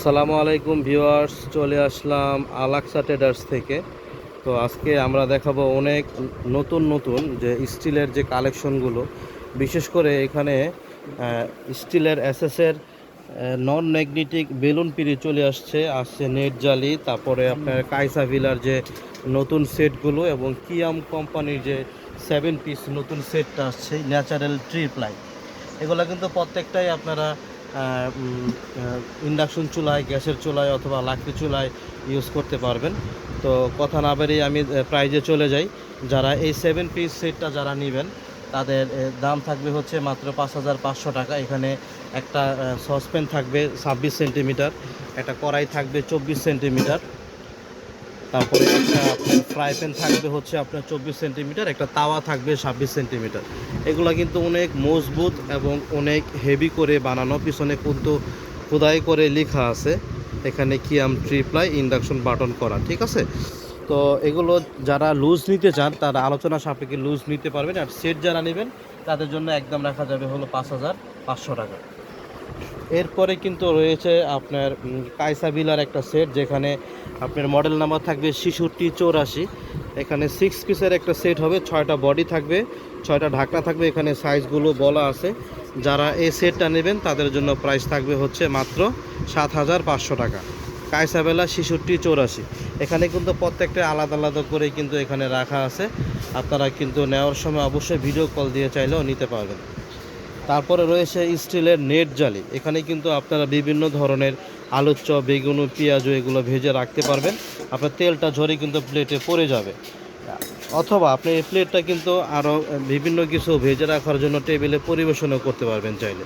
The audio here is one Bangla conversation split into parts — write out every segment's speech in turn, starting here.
আসসালামু আলাইকুম ভিউয়ার্স, চলে আসলাম আলাক্সা ট্রেডার্স থেকে। তো আজকে আমরা দেখাবো অনেক নতুন নতুন যে স্টিলের যে কালেকশনগুলো, বিশেষ করে এখানে স্টিলের এসএসের নন ম্যাগনেটিক বেলুন পিড়ি চলে আসছে আসছে নেট জালি, তারপরে আপনার কাইসা ভিলার যে নতুন সেটগুলো এবং কিয়াম কোম্পানির যে সেভেন পিস নতুন সেটটা আসছে ন্যাচারাল ট্রি প্লাই এগুলো কিন্তু প্রত্যেকটাই আপনারা ইন্ডাকশন চুলায়, গ্যাসের চুলায় অথবা লাকড়ি চুলায় ইউজ করতে পারবেন। তো কথা না বেরিয়ে আমি প্রাইজে চলে যাই। যারা এই সেভেন পিস সেটটা যারা নেবেন, তাদের দাম থাকবে হচ্ছে মাত্র পাঁচ হাজার পাঁচশো টাকা। এখানে একটা সসপ্যান থাকবে ছাব্বিশ সেন্টিমিটার একটা কড়াই থাকবে চব্বিশ সেন্টিমিটার তারপরে একটা আপনার ফ্রাই প্যান থাকবে হচ্ছে আপনার চব্বিশ সেন্টিমিটার একটা তাওয়া থাকবে ছাব্বিশ সেন্টিমিটার এগুলো কিন্তু অনেক মজবুত এবং অনেক হেভি করে বানানো। পিছনে কিন্তু খোদাই করে লেখা আছে, এখানে কিয়াম ট্রিপ্লাই ইন্ডাকশন বাটন করা, ঠিক আছে? তো এগুলো যারা লুজ নিতে চান, তারা আলোচনা সাপেক্ষে লুজ নিতে পারবেন, আর সেট যারা নেবেন, তাদের জন্য একদম রাখা যাবে হলো পাঁচ হাজার পাঁচশো টাকা। এরপরে কিন্তু রয়েছে আপনার কাইসা বিলার একটা সেট যেখানে আপনার মডেল নাম্বার থাকবে ছিষট্টি চৌরাশি। এখানে সিক্স পিসের একটা সেট হবে, ছয়টা বডি থাকবে, ছয়টা ঢাকনা থাকবে, এখানে সাইজগুলো বলা আছে। যারা এই সেটটা নেবেন, তাদের জন্য প্রাইস থাকবে হচ্ছে মাত্র সাত হাজার পাঁচশো টাকা। কায়সাবেলা ছিষট্টি চৌরাশি। এখানে কিন্তু প্রত্যেকটা আলাদা আলাদা করে কিন্তু এখানে রাখা আছে। আপনারা কিন্তু নেওয়ার সময় অবশ্যই ভিডিও কল দিয়ে চাইলেও নিতে পারবেন। তারপরে রয়েছে স্টিলের নেট জালি। এখানে কিন্তু আপনারা বিভিন্ন ধরনের আলুর চপ বেগুন, পেঁয়াজ এগুলো ভেজে রাখতে পারবেন। আপনার তেলটা ঝরে কিন্তু প্লেটে পড়ে যাবে। অথবা আপনি এই প্লেটটা কিন্তু আরও বিভিন্ন কিছু ভেজে রাখার জন্য টেবিলে পরিবেশনও করতে পারবেন চাইলে।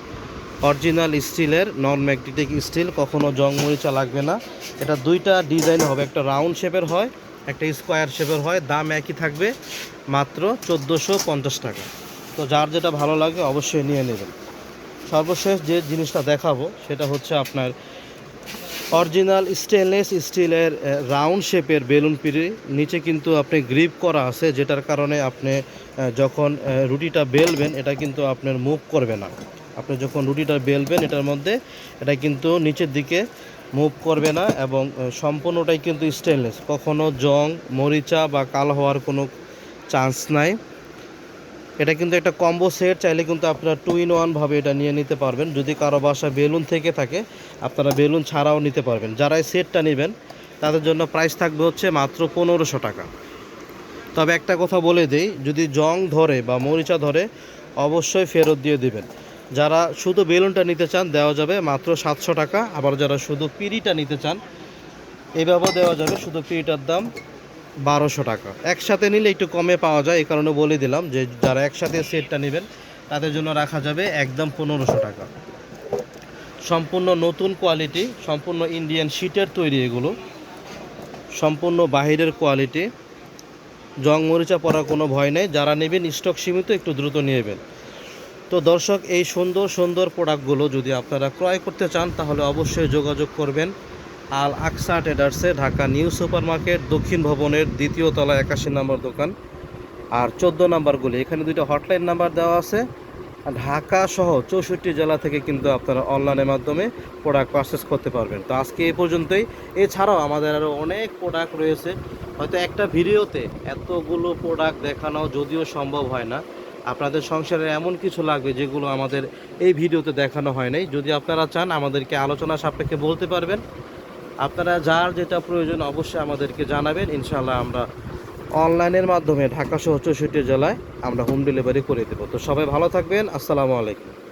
অরিজিনাল স্টিলের নন ম্যাগনেটিক স্টিল কখনো জং মরিচা লাগবে না। এটা দুইটা ডিজাইন হবে, একটা রাউন্ড শেপের হয়, একটা স্কোয়ার শেপের হয়। দাম একই থাকবে, মাত্র চোদ্দোশো টাকা। তো যার যেটা ভালো লাগে অবশ্যই নিয়ে নেবেন। সর্বশেষ যে জিনিসটা দেখাবো, সেটা হচ্ছে আপনার অরিজিনাল স্টেনলেস স্টিলের রাউন্ড শেপের বেলুন পিড়ি। নিচে কিন্তু আপনি গ্রিপ করা আছে, যেটার কারণে আপনি যখন রুটিটা বেলবেন, এটা কিন্তু আপনার মুভ করবে না। আপনি যখন রুটিটা বেলবেন, এটার মধ্যে, এটা কিন্তু নিচের দিকে মুভ করবে না এবং সম্পূর্ণটাই কিন্তু স্টেনলেস কখনো জং, মরিচা বা কালো হওয়ার কোনো চান্স নাই। এটা কিন্তু একটা কম্বো সেট চাইলে কিন্তু আপনারা টু ইন ওয়ান ভাবে এটা নিয়ে নিতে পারবেন। যদি কারও বাসা বেলুন থেকে থাকে, আপনারা বেলুন ছাড়াও নিতে পারবেন। যারা এই সেটটা নেবেন, তাদের জন্য প্রাইস থাকবে হচ্ছে মাত্র পনেরোশো টাকা। তবে একটা কথা বলে দিই, যদি জং ধরে বা মরিচা ধরে, অবশ্যই ফেরত দিয়ে দিবেন। যারা শুধু বেলুনটা নিতে চান, দেওয়া যাবে মাত্র সাতশো টাকা। আবার যারা শুধু পিড়িটা নিতে চান এইভাবেও দেওয়া যাবে। শুধু পিড়িটার দাম বারোশো টাকা। একসাথে নিলে একটু কমে পাওয়া যায়, এই কারণে বলে দিলাম যে যারা একসাথে সেটটা নেবেন, তাদের জন্য রাখা যাবে একদম পনেরোশো টাকা। সম্পূর্ণ নতুন কোয়ালিটি, সম্পূর্ণ ইন্ডিয়ান শিটের তৈরি এগুলো। সম্পূর্ণ বাহিরের কোয়ালিটি। জং মরিচা পড়ার কোনো ভয় নেই, যারা নেবেন স্টক সীমিত, একটু দ্রুত নেবেন। তো দর্শক, এই সুন্দর সুন্দর প্রোডাক্টগুলো যদি আপনারা ক্রয় করতে চান, তাহলে অবশ্যই যোগাযোগ করবেন। আল আকসা ট্রেডার্সে ঢাকা নিউ সুপার মার্কেট দক্ষিণ ভবনের দ্বিতীয় তলা একাশি নম্বর দোকান আর চোদ্দ নাম্বারগুলি এখানে দুইটা হটলাইন নাম্বার দেওয়া আছে। ঢাকা সহ চৌষট্টি জেলা থেকে কিন্তু আপনারা অনলাইনের মাধ্যমে প্রোডাক্ট পারচেস করতে পারবেন। তো আজকে এই পর্যন্তই। এছাড়াও আমাদের আরও অনেক প্রোডাক্ট রয়েছে। হয়তো একটা ভিডিওতে এতগুলো প্রোডাক্ট দেখানো যদিও সম্ভব হয় না। আপনাদের সংসারে এমন কিছু লাগবে যেগুলো আমাদের এই ভিডিওতে দেখানো হয় নাই। যদি আপনারা চান, আমাদেরকে আলোচনা সাপেক্ষে বলতে পারবেন। আপনারা যার যেটা প্রয়োজন অবশ্যই আমাদেরকে জানাবেন। ইনশাল্লাহ আমরা অনলাইনের মাধ্যমে ঢাকা সহ চৌষট্টি জেলায় আমরা হোম ডেলিভারি করে দেবো। তো সবাই ভালো থাকবেন। আসসালামু আলাইকুম।